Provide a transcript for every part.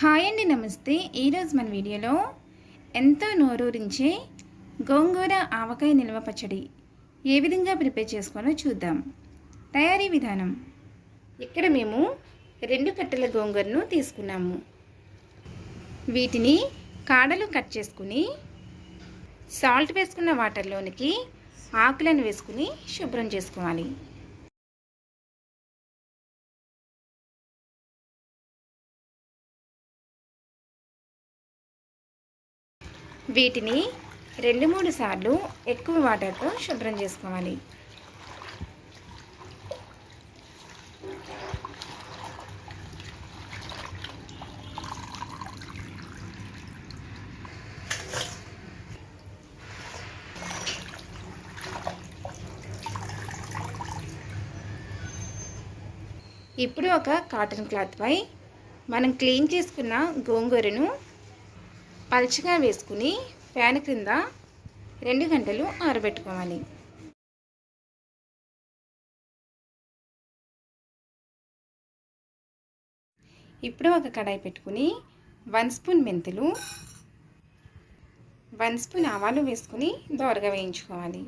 Hi అండి నమస్తే. ఈరోజు మన వీడియోలో ఎంతో నోరూరించే గోంగూర ఆవకాయ నిల్వ పచ్చడి ఏ విధంగా ప్రిపేర్ చేసుకోవాలో చూద్దాం. తయారీ విధానం. ఇక్కడ మేము రెండు కట్టెల గోంగూరను తీసుకున్నాము. వీటిని కాడలు కట్ చేసుకుని సాల్ట్ వేసుకున్న వాటర్లోనికి ఆకులను వేసుకుని శుభ్రం చేసుకోవాలి. వీటిని రెండు మూడు సార్లు ఎక్కువ వాటర్తో శుభ్రం చేసుకోవాలి. ఇప్పుడు ఒక కాటన్ క్లాత్పై మనం క్లీన్ చేసుకున్న గోంగూరను పల్చగా వేసుకుని ఫ్యాన్ క్రింద రెండు గంటలు ఆరబెట్టుకోవాలి. ఇప్పుడు ఒక కడాయి పెట్టుకుని వన్ స్పూన్ మెంతులు వన్ స్పూన్ ఆవాలు వేసుకుని దోరగా వేయించుకోవాలి.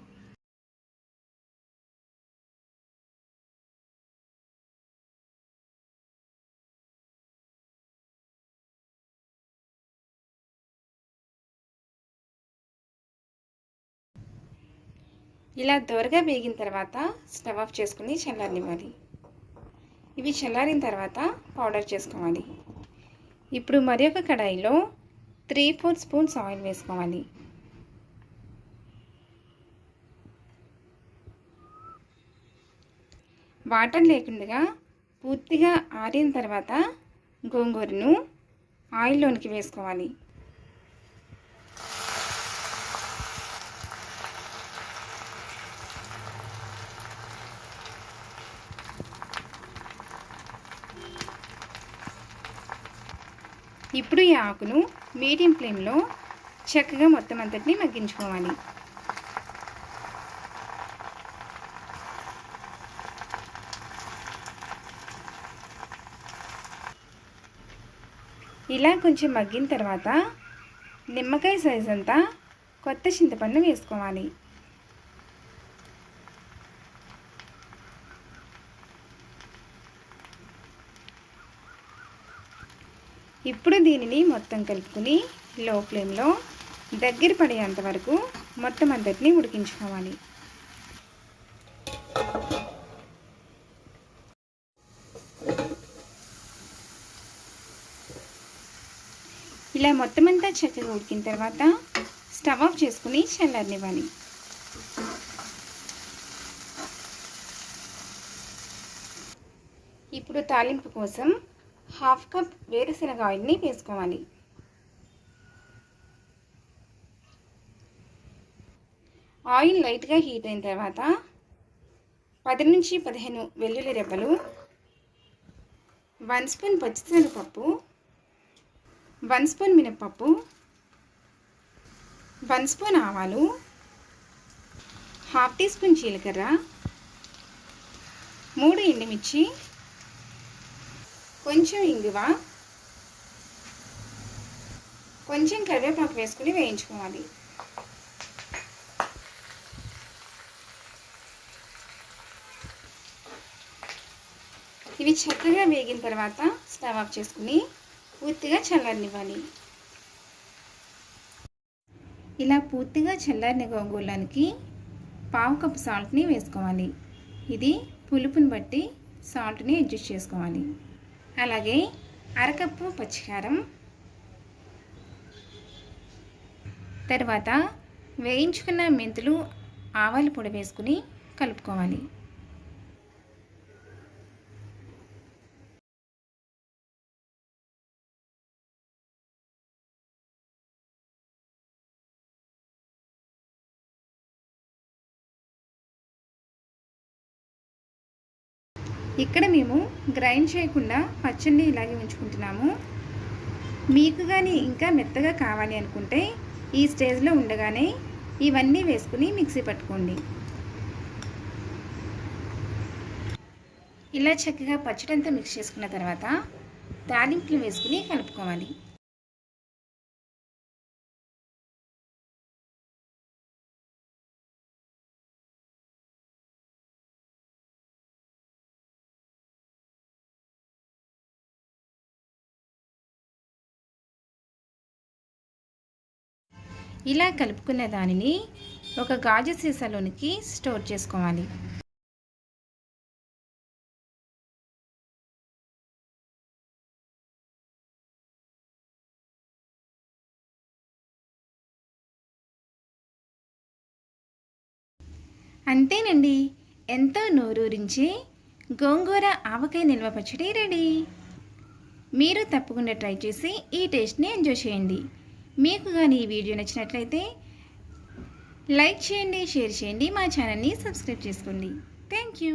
ఇలా దోరగా వేగిన తర్వాత స్టవ్ ఆఫ్ చేసుకుని చల్లారనివ్వాలి. ఇవి చల్లారిన తర్వాత పౌడర్ చేసుకోవాలి. ఇప్పుడు మరి ఒక కడాయిలో త్రీ ఫోర్ స్పూన్స్ ఆయిల్ వేసుకోవాలి. వాటర్ లేకుండా పూర్తిగా ఆరిన తర్వాత గోంగూరను ఆయిల్లోనికి వేసుకోవాలి. ఇప్పుడు ఈ ఆకును మీడియం ఫ్లేమ్లో చక్కగా మొత్తం అంతటిని మగ్గించుకోవాలి. ఇలా కొంచెం మగ్గిన తర్వాత నిమ్మకాయ సైజ్ అంతా కొత్త చింతపండు వేసుకోవాలి. ఇప్పుడు దీనిని మొత్తం కలుపుకుని లో ఫ్లేమ్లో దగ్గర పడేంత వరకు మొత్తం అంతటిని ఉడికించుకోవాలి. ఇలా మొత్తం అంతా చక్కగా ఉడికిన తర్వాత స్టవ్ ఆఫ్ చేసుకుని చల్లారనివ్వాలి. ఇప్పుడు తాలింపు కోసం హాఫ్ కప్ వేరుశనగ ఆయిల్ని వేసుకోవాలి. ఆయిల్ లైట్గా హీట్ అయిన తర్వాత పది నుంచి పదిహేను వెల్లుల్లి రెబ్బలు వన్ స్పూన్ పచ్చిశనగపప్పు వన్ స్పూన్ మినప్పప్పు వన్ స్పూన్ ఆవాలు హాఫ్ టీ స్పూన్ జీలకర్ర మూడు ఎండుమిర్చి కొంచెం ఇంగువ కొంచెం కరివేపాకు వేసుకుని వేయించుకోవాలి. ఇవి చక్కగా వేగిన తర్వాత స్టవ్ ఆఫ్ చేసుకుని పూర్తిగా చల్లారనివ్వాలి. ఇలా పూర్తిగా చల్లారిన గోంగూరలోనికి పావు కప్పు సాల్ట్ని వేసుకోవాలి. ఇది పులుపుని బట్టి సాల్ట్ని అడ్జస్ట్ చేసుకోవాలి. అలాగే అరకప్పు పచ్చికారం. తర్వాత వేయించుకున్న మెంతులు ఆవాల పొడి వేసుకుని కలుపుకోవాలి. ఇక్కడ మేము గ్రైండ్ చేయకుండా పచ్చడిని ఇలాగే ఉంచుకుంటున్నాము. మీకు కానీ ఇంకా మెత్తగా కావాలి అనుకుంటే ఈ స్టేజ్లో ఉండగానే ఇవన్నీ వేసుకుని మిక్సీ పట్టుకోండి. ఇలా చక్కగా పచ్చడి అంతా మిక్స్ చేసుకున్న తర్వాత తాలింపులు వేసుకుని కలుపుకోవాలి. ఇలా కలుపుకున్న దానిని ఒక గాజు సీసాలోనికి స్టోర్ చేసుకోవాలి. అంతేనండి. ఎంతో నోరూరించి గోంగూర ఆవకాయ నిల్వ పచ్చడి రెడీ. మీరు తప్పకుండా ట్రై చేసి ఈ టేస్ట్ని ఎంజాయ్ చేయండి. మీకు కానీ ఈ వీడియో నచ్చినట్లయితే లైక్ చేయండి షేర్ చేయండి మా ఛానల్ని సబ్స్క్రైబ్ చేసుకోండి. Thank you.